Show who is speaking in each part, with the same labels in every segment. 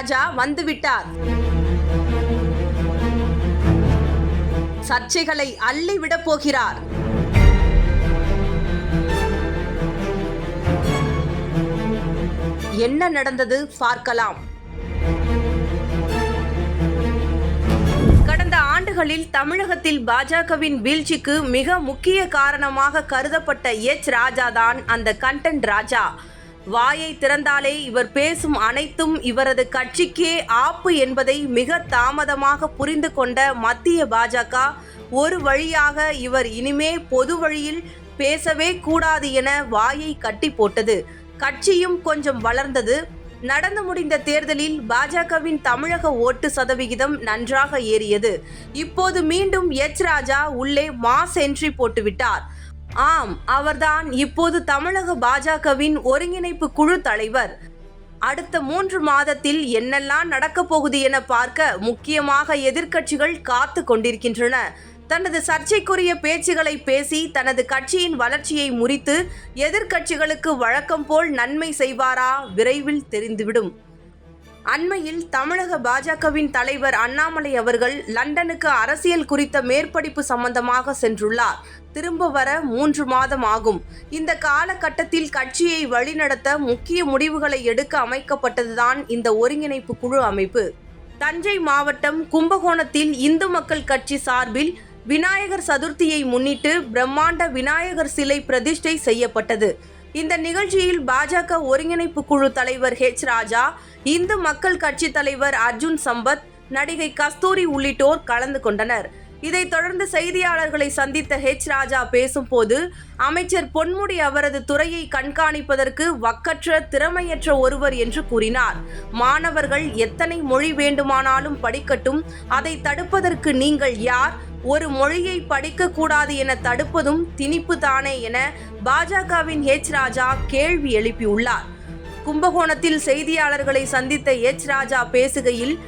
Speaker 1: ராஜா வந்துவிட்டார். சர்ச்சைகளை அள்ளிவிடப் போகிறார். என்ன நடந்தது பார்க்கலாம். கடந்த ஆண்டுகளில் தமிழகத்தில் பாஜகவின் வீழ்ச்சிக்கு மிக முக்கிய காரணமாக கருதப்பட்ட எச் ராஜா தான் அந்த கண்டென்ட் ராஜா. வாயை திறந்தாலே இவர் பேசும் அனைத்தும் இவரது கட்சிக்கே ஆப்பு என்பதை மிக தாமதமாக புரிந்து கொண்ட மத்திய பாஜக ஒரு வழியாக இவர் இனிமே பொது வழியில் பேசவே கூடாது என வாயை கட்டி போட்டது. கட்சியும் கொஞ்சம் வளர்ந்தது. நடந்து முடிந்த தேர்தலில் பாஜகவின் தமிழக ஓட்டு சதவிகிதம் நன்றாக ஏறியது. இப்போது மீண்டும் எச் ராஜா உள்ளே மாஸ் என்ட்ரி போட்டுவிட்டார். ஆம் அவர்தான் இப்போது தமிழக பாஜகவின் ஒருங்கிணைப்பு குழு தலைவர். அடுத்த மூன்று மாதத்தில் என்னெல்லாம் நடக்கப் போகுது என பார்க்க முக்கியமாக எதிர்க்கட்சிகள் காத்து கொண்டிருக்கின்றன. தனது சர்ச்சைக்குரிய பேச்சுகளை பேசி தனது கட்சியின் வளர்ச்சியை முறித்து எதிர்க்கட்சிகளுக்கு வழக்கம் போல் நன்மை செய்வாரா விரைவில் தெரிந்துவிடும். அண்மையில் தமிழக பாஜகவின் தலைவர் அண்ணாமலை அவர்கள் லண்டனுக்கு அரசியல் குறித்த மேற்படிப்பு சம்பந்தமாக சென்றுள்ளார். திரும்ப வர மூன்று மாதம் ஆகும். இந்த காலகட்டத்தில் கட்சியை வழிநடத்த முக்கிய முடிவுகளை எடுக்க அமைக்கப்பட்டதுதான் இந்த ஒருங்கிணைப்பு குழு அமைப்பு. தஞ்சை மாவட்டம் கும்பகோணத்தில் இந்து மக்கள் கட்சி சார்பில் விநாயகர் சதுர்த்தியை முன்னிட்டு பிரம்மாண்ட விநாயகர் சிலை பிரதிஷ்டை செய்யப்பட்டது. இந்த நிகழ்ச்சியில் பாஜக ஒருங்கிணைப்பு குழு தலைவர் ஹெச் ராஜா இந்து மக்கள் கட்சி தலைவர் அர்ஜுன் சம்பத் நடிகை கஸ்தூரி உள்ளிட்டோர் கலந்து கொண்டனர். இதைத் தொடர்ந்து செய்தியாளர்களை சந்தித்த ஹெச் ராஜா பேசும்போது அமைச்சர் பொன்முடி அவரது துறையை கண்காணிப்பதற்கு வக்கற்ற திறமையற்ற ஒருவர் என்று கூறினார். மாணவர்கள் எத்தனை மொழி வேண்டுமானாலும் படிக்கட்டும் அதை தடுப்பதற்கு நீங்கள் யார் ஒரு மொழியை படிக்கக்கூடாது என தடுப்பதும் திணிப்பு தானே என பாஜகவின் ஹெச் ராஜா கேள்வி எழுப்பியுள்ளார். கும்பகோணத்தில் செய்தியாளர்களை சந்தித்த எச் ராஜா பேசுகையில்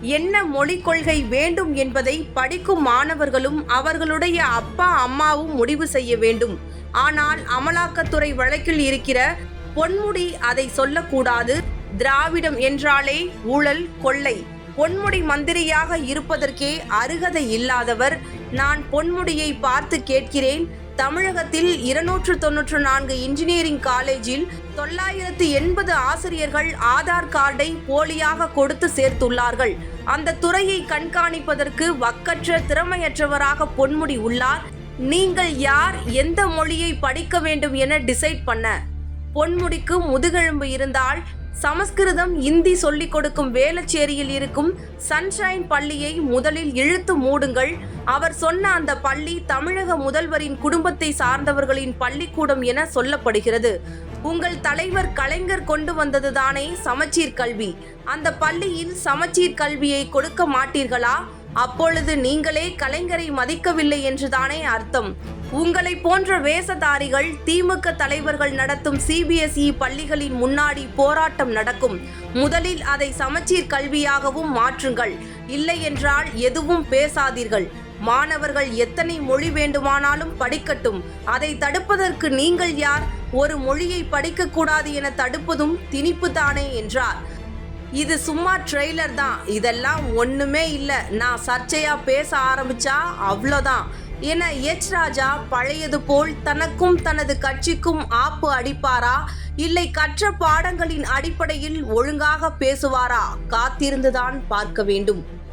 Speaker 1: என்ன மொழிக் கொள்கை வேண்டும் என்பதை படிக்கும் மாணவர்களும் அவர்களுடைய அப்பா அம்மாவும் முடிவு செய்ய வேண்டும். ஆனால் அமலாக்கத்துறை வழக்கில் இருக்கிற பொன்முடி அதை சொல்லக்கூடாது. திராவிடம் என்றாலே ஊழல் கொள்ளை. பொன்முடி மந்திரியாக இருப்பதற்கே அருகதை இல்லாதவர் நான் பொன்முடியை பார்த்து கேட்கிறேன். தமிழகத்தில் இருநூற்று தொன்னூற்று நான்கு இன்ஜினியரிங் காலேஜில் தொள்ளாயிரத்து எண்பது ஆசிரியர்கள் ஆதார் கார்டை போலியாக கொடுத்து சேர்த்துள்ளார்கள். அந்த துறையை கண்காணிப்பதற்கு வக்கற்ற திறமையற்றவராக பொன்முடி உள்ளார். நீங்கள் யார் எந்த மொழியை படிக்க வேண்டும் என டிசைட் பண்ண. பொன்முடிக்கு முதுகெலும்பு இருந்தால் சமஸ்கிருதம் இந்தி சொல்லிக் கொடுக்கும் வேளச்சேரியில் இருக்கும் சன்ஷைன் பள்ளியை முதலில் இழுத்து மூடுங்கள். அவர் சொன்ன அந்த பள்ளி தமிழக முதல்வரின் குடும்பத்தை சார்ந்தவர்களின் பள்ளிக்கூடம் என சொல்லப்படுகிறது. உங்கள் தலைவர் கலைஞர் கொண்டு வந்ததுதானே சமச்சீர் கல்வி. அந்த பள்ளியில் சமச்சீர் கல்வியை கொடுக்க மாட்டீர்களா? அப்பொழுது நீங்களே கலைஞரை மதிக்கவில்லை என்றுதானே அர்த்தம். உங்களை போன்ற வேசதாரிகள் திமுக தலைவர்கள் நடத்தும் சிபிஎஸ்இ பள்ளிகளின் முன்னாடி போராட்டம் நடக்கும். முதலில் அதை சமச்சீர் கல்வியாகவும் மாற்றுங்கள். இல்லை என்றால் எதுவும் பேசாதீர்கள். மாணவர்கள் எத்தனை மொழி வேண்டுமானாலும் படிக்கட்டும். அதை தடுப்பதற்கு நீங்கள் யார்? ஒரு மொழியை படிக்கக்கூடாது என தடுப்பதும் திணிப்பு தானே என்றார். இது சும்மா ட்ரெய்லர் தான். இதெல்லாம் ஒண்ணுமே இல்லை. நான் சர்ச்சையா பேச ஆரம்பிச்சா அவ்வளோதான் என எச் ராஜா பழையது போல் தனக்கும் தனது கட்சிக்கும் ஆப்பு அடிப்பாரா? இல்லை கற்ற பாடங்களின் அடிப்படையில் ஒழுங்காக பேசுவாரா? காத்திருந்துதான் பார்க்க வேண்டும்.